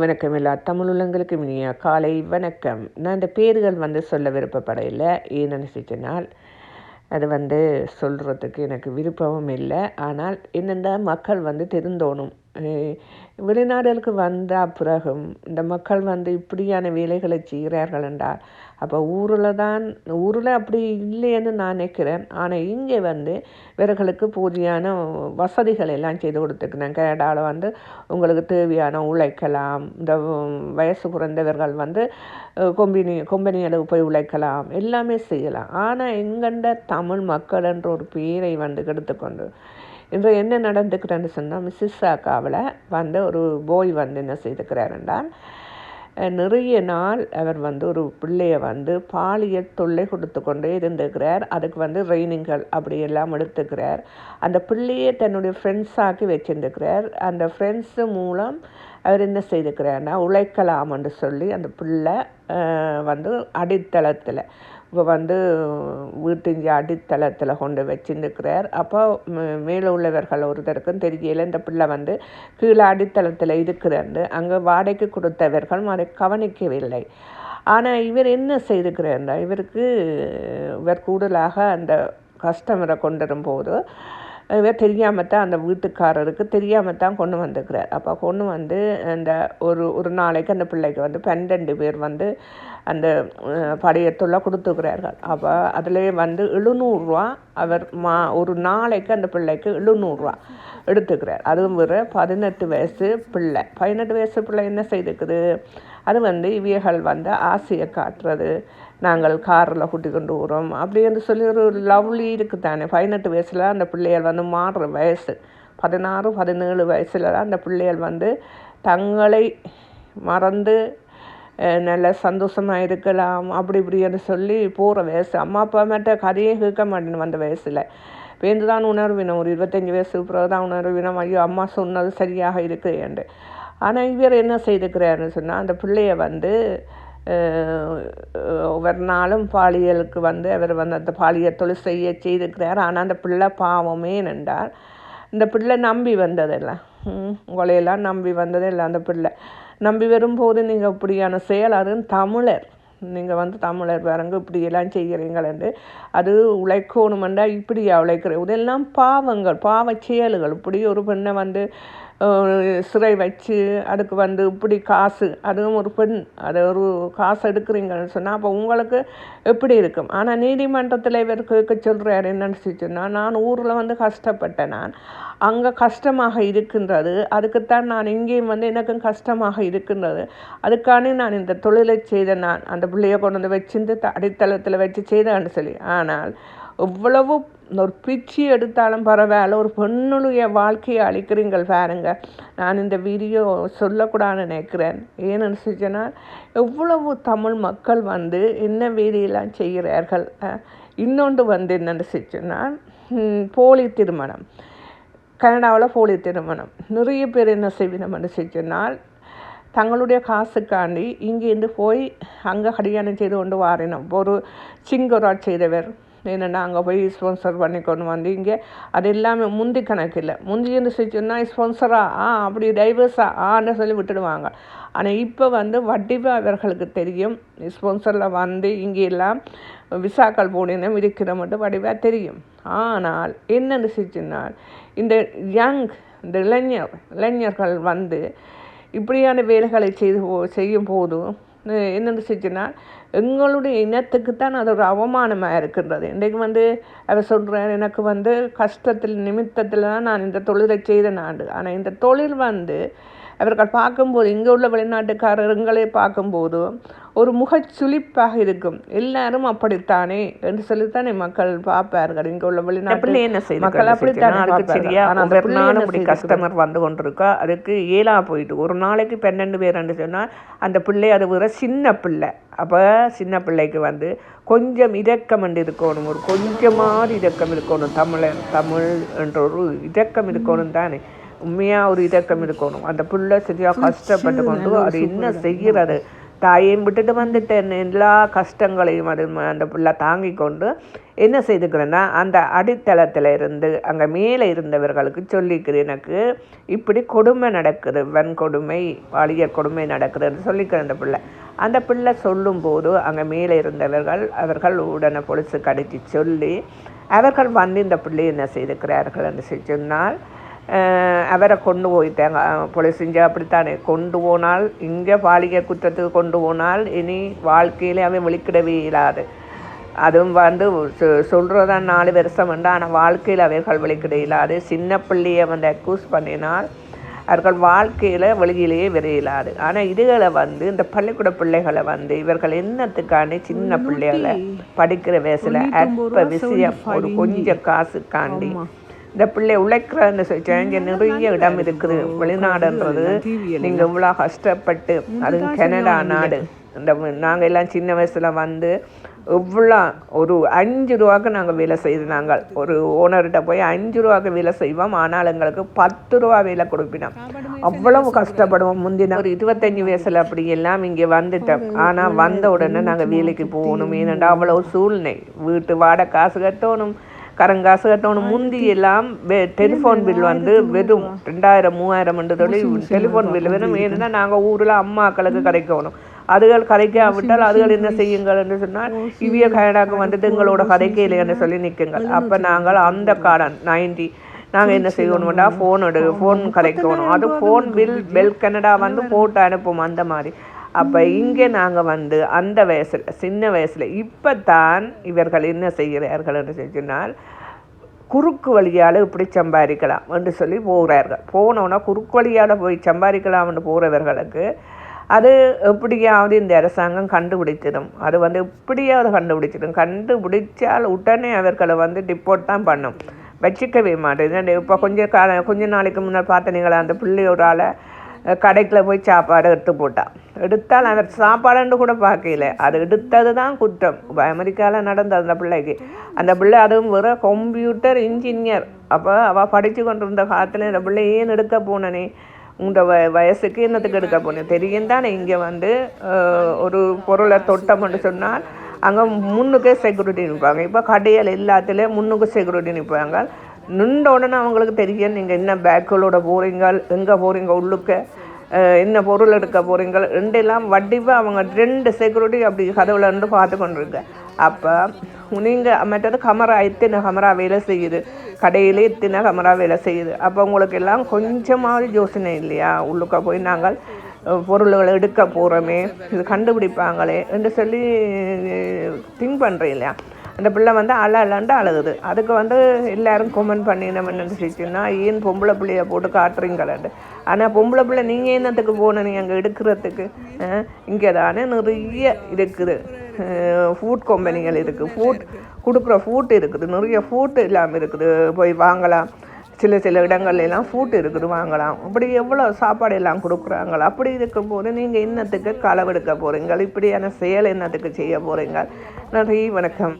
வணக்கம் எல்லா தமிழ் உள்ளங்களுக்கு இனிய காலை வணக்கம். நான் இந்த பேர்கள் வந்து சொல்ல விருப்பப்படையில் ஏன் நினச்சிச்சனால் அது வந்து சொல்கிறதுக்கு எனக்கு விருப்பமும் இல்லை. ஆனால் என்னென்ன மக்கள் வந்து தெரிந்தோணும் வெளிநாடுகளுக்கு வந்த பிறகும் இந்த மக்கள் வந்து இப்படியான வேலைகளை செய்கிறார்கள் என்றால் அப்போ ஊரில் தான் ஊரில் அப்படி இல்லைன்னு நான் நினைக்கிறேன். ஆனால் இங்கே வந்து இவர்களுக்கு போதியான வசதிகள் எல்லாம் செய்து கொடுத்துருக்குறேன் கேடால் வந்து உங்களுக்கு தேவையான உழைக்கலாம். இந்த வயசு குறைந்தவர்கள் வந்து கொம்பினி கொம்பனியளவு போய் உழைக்கலாம். எல்லாமே செய்யலாம். ஆனால் எங்கண்ட தமிழ் மக்கள் என்ற ஒரு பேரை வந்து கெடுத்துக்கொண்டு இன்று என்ன நடந்துக்கிறேன்னு சொன்னால் மிஸ்ஸிசாக்காவில் வந்து ஒரு போய் வந்து என்ன செய்திருக்கிறார் என்றால் நிறைய நாள் அவர் வந்து ஒரு பிள்ளையை வந்து பாலியல் தொல்லை கொடுத்து கொண்டே இருந்திருக்கிறார் அதுக்கு வந்து ரெய்னிங்கள் அப்படியெல்லாம் எடுத்துக்கிறார். அந்த பிள்ளையை தன்னுடைய ஃப்ரெண்ட்ஸாக்கி வச்சுருந்துக்கிறார். அந்த ஃப்ரெண்ட்ஸு மூலம் அவர் என்ன செய்துக்கிறார்னா உழைக்கலாம் என்று சொல்லி அந்த பிள்ளை வந்து அடித்தளத்தில் இப்போ வந்து வீட்டின் அடித்தளத்தில் கொண்டு வச்சுருக்கிறார். அப்போ மேலே உள்ளவர்கள் ஒருத்தருக்கும் தெரியல இந்த பிள்ளை வந்து கீழே அடித்தளத்தில் இருக்கிறாரு அங்கே வாடகைக்கு கொடுத்தவர்கள் அதை கவனிக்கவில்லை. ஆனால் இவர் என்ன செய்திருக்கிறார் இவருக்கு இவர் கூடுதலாக அந்த கஸ்டமரை கொண்டு வரும்போது இவர் தெரியாமல் தான் அந்த வீட்டுக்காரருக்கு தெரியாமல் தான் கொண்டு வந்துக்கிறார் அப்போ கொண்டு வந்து அந்த ஒரு ஒரு நாளைக்கு அந்த பிள்ளைக்கு வந்து பன்னெண்டு பேர் வந்து அந்த படையத்துள்ள கொடுத்துக்கிறார்கள். அப்போ அதுலேயே வந்து எழுநூறுரூவா அவர் மா ஒரு நாளைக்கு அந்த பிள்ளைக்கு எழுநூறுரூவா எடுத்துக்கிறார். அதுவும் வேறு பதினெட்டு வயசு பிள்ளை. பதினெட்டு வயசு பிள்ளை என்ன செய்துக்குது அது வந்து இவியர்கள் வந்து ஆசையை காட்டுறது. நாங்கள் காரில் கூட்டி கொண்டு வரோம். அப்படின்னு சொல்லி ஒரு லவ்லி இருக்குது தானே பதினெட்டு வயசில் அந்த பிள்ளைகள் வந்து மாறுற வயசு. பதினாறு பதினேழு வயசுல தான் அந்த பிள்ளைகள் வந்து தங்களை மறந்து நல்ல சந்தோஷமாக இருக்கலாம் அப்படி இப்படின்னு சொல்லி போகிற வயசு. அம்மா அப்பா மேட்ட கதையே கேட்க மாட்டேன் அந்த வயசில். பேருந்து தான் உணர்வினம். ஒரு இருபத்தஞ்சி வயசு பிறகு தான் உணர்வினம். ஐயோ அம்மா சொன்னது சரியாக இருக்குன்னு ஆனால் இவர் என்ன செய்திருக்கிறாருன்னு சொன்னால் அந்த பிள்ளைய வந்து ஒவ்வொரு நாளும் பாலியலுக்கு வந்து அவர் வந்து அந்த பாலியல் தொழில் செய்ய செய்திருக்கிறார். ஆனால் அந்த பிள்ளை பாவமே நின்றார். இந்த பிள்ளை நம்பி வந்ததெல்லாம் உங்களையெல்லாம் நம்பி வந்ததே அந்த பிள்ளை. நம்பி வரும்போது நீங்கள் இப்படியான செயல் அதுவும் தமிழர். நீங்கள் வந்து தமிழர் பாருங்க இப்படியெல்லாம் செய்கிறீங்களேன்னு அது உழைக்கணுமெண்டா இப்படியா உழைக்கிற இதெல்லாம் பாவங்கள் பாவ செயல்கள். இப்படி ஒரு பெண்ணை வந்து சிறை வச்சு அதுக்கு வந்து இப்படி காசு அதுவும் ஒரு பெண் அது ஒரு காசு எடுக்கிறீங்கன்னு சொன்னால் அப்போ உங்களுக்கு எப்படி இருக்கும்? ஆனால் நீதிமன்றத்தில் இவர் கேட்க சொல்கிறார் என்னன்னு சொன்னால் நான் ஊரில் வந்து கஷ்டப்பட்டேன் நான். அங்கே கஷ்டமாக இருக்கின்றது அதுக்குத்தான் நான் இங்கேயும் வந்து எனக்கும் கஷ்டமாக இருக்கின்றது. அதுக்கான நான் இந்த தொழிலை செய்த நான். அந்த பிள்ளையை கொண்டு வந்து வச்சிருந்து த- அடித்தளத்தில் வச்சு செய்தேன்னு சொல்லி. ஆனால் எவ்வளவு ஒரு பிச்சு எடுத்தாலும் பரவாயில்ல. ஒரு பெண்ணுடைய வாழ்க்கையை அழிக்கிறீங்கள் பாருங்க. நான் இந்த வீடியோ சொல்லக்கூடாதுன்னு நினைக்கிறேன். ஏன்னு சொன்னால் எவ்வளவு தமிழ் மக்கள் வந்து என்ன வேலையெல்லாம் செய்கிறார்கள்? இன்னொன்று வந்து என்னென்னு சொன்னால் போலி திருமணம். கனடாவில் போலி திருமணம். நிறைய பேர் என்ன செய்வினம்னு சொன்னால் தங்களுடைய காசுக்காண்டி இங்கேருந்து போய் அங்கே கல்யாணம் செய்து கொண்டு வாரினோம். ஒரு சிங்கராட் செய்தவர். என்னென்னா அங்கே போய் ஸ்பான்சர் பண்ணிக்கொண்டு வந்து இங்கே அது எல்லாமே முந்தி கணக்கில் முந்தி என்ன சொன்னால் ஸ்பான்சரா ஆ? அப்படி டைவர்ஸா ஆன்னு சொல்லி விட்டுடுவாங்க. ஆனால் இப்போ வந்து வட்டிவா அவர்களுக்கு தெரியும். ஸ்பான்சரில் வந்து இங்கே எல்லாம் விசாக்கள் போடினம் இருக்கிற மட்டும் வடிவாக தெரியும். ஆனால் என்னென்னு சொன்னால் இந்த யங் இந்த இளைஞர் இளைஞர்கள் வந்து இப்படியான வேலைகளை செய்து போ- செய்யும் போதும் என்னென்னு செஞ்சுன்னா எங்களுடைய இனத்துக்கு தான் அது ஒரு அவமானமாக இருக்கின்றது. இன்றைக்கு வந்து அவர் சொல்கிறார் எனக்கு வந்து கஷ்டத்தில் நிமித்தத்தில் தான் நான் இந்த தொழிலை செய்த நாடு. ஆனால் இந்த தொழில் வந்து அவர்கள் பார்க்கும்போது இங்கே உள்ள வெளிநாட்டுக்காரங்களே பார்க்கும்போது ஒரு முகச்சுளிப்பாக இருக்கும். எல்லாரும் அப்படித்தானே என்று சொல்லித்தானே மக்கள் பார்ப்பார்கள். இங்கே உள்ள வெளிநாட்டு என்ன செய்து மக்கள் அப்படித்தானே? கஸ்டமர் வந்து கொண்டிருக்கா? அதுக்கு ஏலா போயிட்டு ஒரு நாளைக்கு பன்னெண்டு பேர்னு சொன்னால் அந்த பிள்ளை அது வேற சின்ன பிள்ளை. அப்போ சின்ன பிள்ளைக்கு வந்து கொஞ்சம் இரக்கம் என்று இருக்கணும். ஒரு கொஞ்சமாவது இரக்கம் இருக்கணும். தமிழர் தமிழ் என்ற ஒரு இரக்கம் இருக்கணும் தானே. உண்மையாக ஒரு இரக்கம் இருக்கணும் அந்த பிள்ளை சரியாக கஷ்டப்பட்டு கொண்டு அது என்ன செய்கிறது தாயையும் விட்டுட்டு வந்துட்டேன் எல்லா கஷ்டங்களையும் அது அந்த பிள்ளை தாங்கி கொண்டு என்ன செய்துக்கிறேன்னா அந்த அடித்தளத்தில் இருந்து அங்கே மேலே இருந்தவர்களுக்கு சொல்லிக்கிறேன் எனக்கு இப்படி கொடுமை நடக்குது வன்கொடுமை பாலியல் கொடுமை நடக்குதுன்னு சொல்லிக்கிறேன் அந்த பிள்ளை. அந்த பிள்ளை சொல்லும்போது அங்கே மேலே இருந்தவர்கள் அவர்கள் உடனே பொலிஸுக்கு அடித்து சொல்லி அவர்கள் வந்து இந்த பிள்ளை என்ன செய்திருக்கிறார்கள் என்று சொன்னால் அவரை கொண்டு போயிட்டாங்க இங்கே அப்படித்தானே. கொண்டு போனால் இங்கே பாலியல் குற்றத்துக்கு கொண்டு போனால் இனி வாழ்க்கையிலே அவன் வெளிக்கிடவே இயலாது அதுவும் வந்து சொ- சொல்றதா நாலு வருஷம் உண்டு. ஆனால் வாழ்க்கையில் அவர்கள் வெளிக்கிட இயலாது சின்ன பிள்ளையை வந்து அக்யூஸ் பண்ணினால் அவர்கள் வாழ்க்கையில் வெளியிலேயே வர இயலாது ஆனால் இதுகளை வந்து இந்த பள்ளிக்கூட பிள்ளைகளை வந்து இவர்கள் என்னத்துக்காண்டி சின்ன பிள்ளைகளை படிக்கிற வயசில் அற்ப விஷயம் ஒரு கொஞ்சம் காசுக்காண்டி இந்த பிள்ளை உழைக்கிறன்னு சொல்லி இங்கே நிறைய இடம் இருக்குது. வெளிநாடுன்றது நீங்கள் இவ்வளோ கஷ்டப்பட்டு அது கனடா நாடு. இந்த நாங்கள் எல்லாம் சின்ன வயசில் வந்து இவ்வளோ ஒரு அஞ்சு ரூபாய்க்கு நாங்கள் வேலை செய்து நாங்கள். ஒரு ஓனர்கிட்ட போய் அஞ்சு ரூபாய்க்கு வேலை செய்வோம். ஆனால் எங்களுக்கு பத்து ரூபா வேலை கொடுப்பினோம். அவ்வளவு கஷ்டப்படுவோம். முந்தின ஒரு இருபத்தஞ்சி வயசில் அப்படி எல்லாம் இங்கே வந்துட்டோம். ஆனால் வந்த உடனே நாங்கள் வேலைக்கு போகணும். ஏனென்றால் அவ்வளோ சூழ்நிலை. வீட்டு வாடகை காசு கட்டணும். கரங்காசு கட்டணும் முந்தி எல்லாம் டெலிஃபோன் பில் வந்து வெறும் ரெண்டாயிரம் மூவாயிரம் சொல்லி டெலிஃபோன் பில் வெறும் ஏன்னா நாங்கள் ஊரில் அம்மாக்களுக்கு கிடைக்கணும் அதுகள் கதைக்காவிட்டால் அதுகள் என்ன செய்யுங்கள் என்று சொன்னால் இவிய கனடாக்கு வந்துட்டு எங்களோட கதைக்கே என்று சொல்லி நிற்குங்கள். அப்போ நாங்கள் அந்த காலம் நைன்டி நாங்கள் என்ன செய்யணும்டா ஃபோன் எடு ஃபோன் கதைக்கணும் அது ஃபோன் பில் பெல் கனடா வந்து போட்டு அனுப்பும் அந்த மாதிரி. அப்போ இங்கே நாங்கள் வந்து அந்த வயசில் சின்ன வயசில் இப்போ தான் இவர்கள் என்ன செய்கிறார்கள் என்று சொன்னால் குறுக்கு வழியால் இப்படி சம்பாதிக்கலாம் என்று சொல்லி போகிறார்கள் போனோன்னா குறுக்கு வழியால் போய் சம்பாதிக்கலாம்னு போகிறவர்களுக்கு அது எப்படியாவது இந்த அரசாங்கம் கண்டுபிடிச்சிடும். அது வந்து எப்படியாவது கண்டுபிடிச்சிடும். கண்டுபிடிச்சால் உடனே அவர்களை வந்து டிப்போர்ட் தான் பண்ணும். வச்சுக்கவே மாட்டேன். இப்போ கொஞ்சம் கால கொஞ்ச நாளைக்கு முன்னால் பார்த்தனீங்களா அந்த பிள்ளையோரால் கடைக்குள்ள போய் சாப்பாடு எடுத்து போட்டான் எடுத்தால் அந்த சாப்பாடுன்னு கூட பார்க்கல அது எடுத்தது தான் குற்றம். இப்போ அமெரிக்காவில் நடந்தது அந்த பிள்ளைக்கு. அந்த பிள்ளை அதுவும் வெறும் கம்ப்யூட்டர் இன்ஜினியர் அப்போ அவள் படித்து கொண்டிருந்த காலத்தில் இந்த பிள்ளை ஏன் எடுக்க போனனே? உங்கள் வ வயசுக்கு என்னத்துக்கு எடுக்க போனேன் தெரியும் தானே. இங்கே வந்து ஒரு பொருளை தொட்டம்னு சொன்னால் அங்கே முன்னுக்கே செக்யூரிட்டி நிற்பாங்க இப்போ கடையில் எல்லாத்துலேயும் முன்னுக்கு செக்யூரிட்டி நிற்பாங்க நின்ற உடனே அவங்களுக்கு தெரியும். நீங்கள் என்ன பேக்குகளோட போகிறீங்க எங்கே போகிறீங்க உள்ளுக்க? என்ன பொருள் எடுக்க போகிறீங்க ரெண்டெல்லாம் வடிவாக அவங்க ரெண்டு செக்யூரிட்டி அப்படி கதவுல இருந்து பார்த்து கொண்டிருக்க. அப்போ நீங்கள் மற்றது கமரா இத்தனை கமரா வேலை செய்யுது. கடையிலே இத்தனை கமரா வேலை செய்யுது. அப்போ உங்களுக்கு எல்லாம் கொஞ்சமாவது யோசனை இல்லையா? உள்ளுக்க போய் நாங்கள் பொருள்களை எடுக்க போகிறோமே இது கண்டுபிடிப்பாங்களே என்று சொல்லி திங்க் பண்ணுறேன் இல்லையா? அந்த பிள்ளை வந்து அழ அழண்டு அழுகுது. அதுக்கு வந்து எல்லாரும் கொமெண்ட் பண்ணினோம் என்ன சொல்லிச்சுன்னா ஏன் பொம்பளை பிள்ளைய போட்டு காட்டுறீங்களாண்டு ஆனால் பொம்பளை பிள்ளை நீங்கள் என்னத்துக்கு போனீங்க அங்கே எடுக்கிறதுக்கு இங்கே தானே நிறைய இருக்குது. ஃபுட் கம்பெனிகள் இருக்குது ஃபுட் கொடுக்குற ஃபுட் இருக்குது. நிறைய ஃபுட் இல்லாமல் இருக்குது. போய் வாங்கலாம். சில சில இடங்கள்லாம் ஃபுட் இருக்குது. வாங்கலாம். இப்படி எவ்வளோ சாப்பாடு எல்லாம் கொடுக்குறாங்களோ? அப்படி இருக்கும்போது நீங்கள் என்னத்துக்கு களவெடுக்க போகிறீங்க இப்படியான செயல் என்னத்துக்கு செய்ய போகிறீங்க நன்றி வணக்கம்.